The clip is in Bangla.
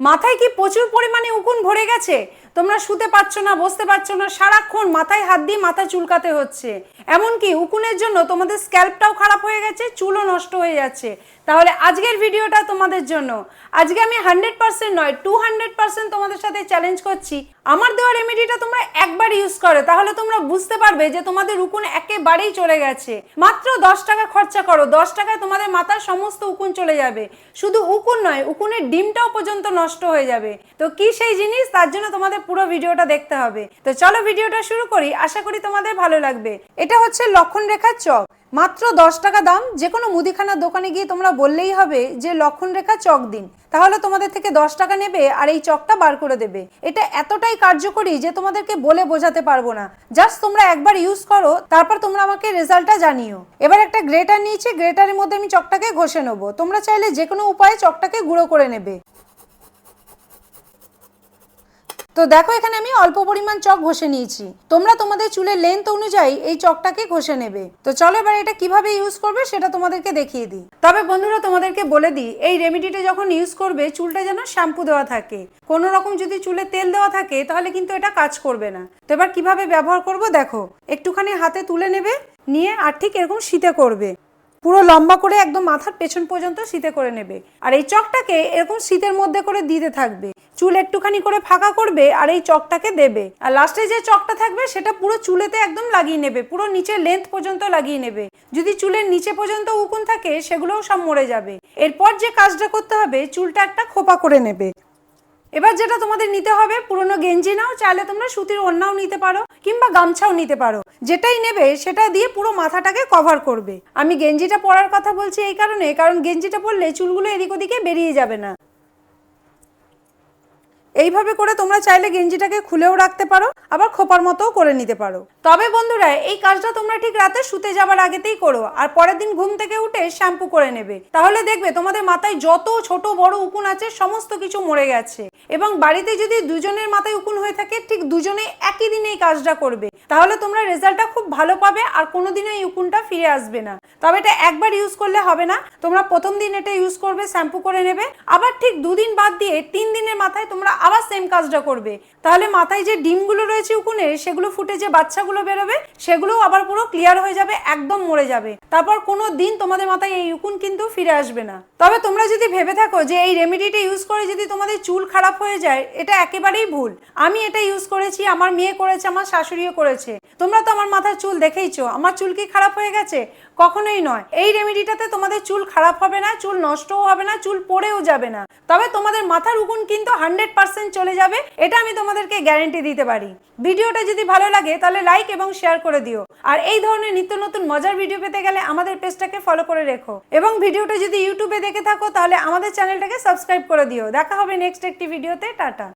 মাথায় কি প্রচুর পরিমাণে উকুন ভরে গেছে? তোমরা শুতে পারছ না, বসতে পারছ না, সারাক্ষণ মাথায় হাত দিয়ে মাথা চুলকাতে হচ্ছে। এমনকি উকুনের জন্য তোমাদের স্ক্যাল্পটাও খারাপ হয়ে গেছে, চুলও নষ্ট হয়ে যাচ্ছে। তাহলে আজকের ভিডিওটা তোমাদের জন্য। আজকে আমি হান্ড্রেড পার্সেন্ট নয়, টু হান্ড্রেড পার্সেন্ট তোমাদের সাথে চ্যালেঞ্জ করছি। আমার দেওয়া রেমেডিটা তোমরা একবার ইউজ করো, তাহলে তোমরা বুঝতে পারবে যে তোমাদের উকুন একেবারেই চলে গেছে। মাত্র দশ টাকা খরচা করো, দশ টাকায় তোমাদের মাথার সমস্ত উকুন চলে যাবে। শুধু উকুন নয়, উকুনের ডিমটাও পর্যন্ত নষ্ট হয়ে যাবে। তো কি সেই জিনিস? তার জন্য তোমাদের পুরো ভিডিওটা দেখতে হবে। তো চলো ভিডিওটা শুরু করি, আশা করি তোমাদের ভালো লাগবে। এটা হচ্ছে লক্ষণ রেখার চক। মাত্র দশ টাকা দাম যে কোনো মুদিখানার দোকানে গিয়ে তোমরা বললেই হবে যে লক্ষণ রেখা চক দিন। তাহলে তোমাদের থেকে দশ টাকা নেবে আর এই চকটা বার করে দেবে। এটা এতটাই কার্যকরী যে তোমাদেরকে বলে বোঝাতে পারব না। জাস্ট তোমরা একবার ইউজ করো, তারপর তোমরা আমাকে রেজাল্টটা জানিও। এবার একটা গ্রেটার নিয়েছি, গ্রেটারের মধ্যে আমি চকটাকে ঘষে নেব। তোমরা চাইলে যে কোনো উপায়ে চকটাকে গুঁড়ো করে নেবে। তো দেখো, এখানে আমি অল্প পরিমাণ চক ঘষে নিয়েছি। তোমরা তোমাদের চুলের লেন্থ অনুযায়ী এই চকটাকে ঘষে নেবে। তো চলো এবার এটা কীভাবে ইউজ করবে সেটা তোমাদেরকে দেখিয়ে দিই। তবে বন্ধুরা, তোমাদেরকে বলে দিই, এই রেমেডিটা যখন ইউজ করবে, চুলটা যেন শ্যাম্পু দেওয়া থাকে। কোনো রকম যদি চুলে তেল দেওয়া থাকে, তাহলে কিন্তু এটা কাজ করবে না। তো এবার কীভাবে ব্যবহার করব, দেখো, একটুখানি হাতে তুলে নেবে, নিয়ে আর ঠিক এরকম শীতে করবে। পুরো লম্বা করে একদম মাথার পেছন পর্যন্ত শীতে করে নেবে। আর এই চকটাকে এরকম শীতের মধ্যে করে দিতে থাকবে। চুল একটুখানি করে ফাঁকা করবে আর এই চকটাকে দেবে। আর লাস্টে যে চকটা থাকবে, সেটা পুরো চুলেতে একদম লাগিয়ে নেবে। পুরো নিচের লেন্থ পর্যন্ত লাগিয়ে নেবে। যদি চুলের নিচে পর্যন্ত উকুন থাকে, সেগুলোও সব মরে যাবে। এরপর যে কাজটা করতে হবে, চুলটা একটা খোপা করে নেবে। এবার যেটা তোমাদের নিতে হবে, পুরনো গেঞ্জি নাও, চাইলে তোমরা সুতির ওড়নাও নিতে পারো, কিংবা গামছাও নিতে পারো। যেটাই নেবে, সেটা দিয়ে পুরো মাথাটাকে কভার করবে। আমি গেঞ্জিটা পরার কথা বলছি এই কারণে, কারণ গেঞ্জিটা পরলে চুলগুলো এদিক ওদিকে বেরিয়ে যাবে না। এইভাবে করে তোমরা চাইলে গেঞ্জিটাকে খুলেও রাখতে পারো, আবার খোপার মতোও করে নিতে পারো। তবে বন্ধুরা, এই কাজটা তোমরা ঠিক রাতে শুতে যাবার আগেতেই করো, আর পরের দিন ঘুম থেকে উঠে শ্যাম্পু করে নেবে। তাহলে দেখবে তোমাদের মাথায় যত ছোট বড় উকুন আছে, সমস্ত কিছু মরে গেছে। এবং বাড়িতে যদি দুজনের মাথায় উকুন হয়ে থাকে, ঠিক দুজনে একই দিনে এই কাজটা করবে। তাহলে তোমরা রেজাল্টটা খুব ভালো পাবে আর কোনোদিনও এই উকুনটা ফিরে আসবে না। তবে এটা একবার ইউজ করলে হবে না। তোমরা প্রথম দিন এটা ইউজ করবে, শ্যাম্পু করে নেবে। আবার ঠিক দুদিন বাদ দিয়ে তিন দিনের মাথায় তোমরা আবার সেম কাজটা করবে। তাহলে মাথায় যে ডিমগুলো রয়েছে উকুনের সেগুলো ফুটে যে বাচ্চাগুলো বেরোবে সেগুলো আবার পুরো ক্লিয়ার হয়ে যাবে, একদম মরে যাবে। তারপর কোনো দিন তোমাদের মাথায় এই উকুন কিন্তু ফিরে আসবে না। তবে তোমরা যদি ভেবে থাকো যে এই রেমেডিটা ইউজ করে যদি তোমাদের চুল খারাপ হয়ে যায়, এটা একেবারেই ভুল। আমি এটা ইউজ করেছি, আমার মেয়ে করেছে, আমার শাশুড়িও করেছে? তোমরা তো আমার মাথার চুল দেখেইছো। আমার চুল কি খারাপ হয়ে গেছে? কখনোই নয়। এই রেমেডিটাতে তোমাদের চুল খারাপ হবে না, চুল নষ্টও হবে না, চুল পড়েও যাবে না। তবে তোমাদের মাথার উকুন কিন্তু হান্ড্রেড পার্সেন্ট চলে যাবে, এটা আমি তোমাদেরকে গ্যারেন্টি দিতে পারি। ভিডিওটা যদি ভালো লাগে, তাহলে লাইক এবং শেয়ার করে দিও। আর এই ধরনের নিত্য নতুন মজার ভিডিও পেতে গেলে আমাদের পেজটাকে ফলো করে রেখো। এবং ভিডিওটা যদি ইউটিউবে দেখে থাকো, তাহলে আমাদের চ্যানেলটাকে সাবস্ক্রাইব করে দিও। দেখা হবে নেক্সট একটি ভিডিওতে। টাটা।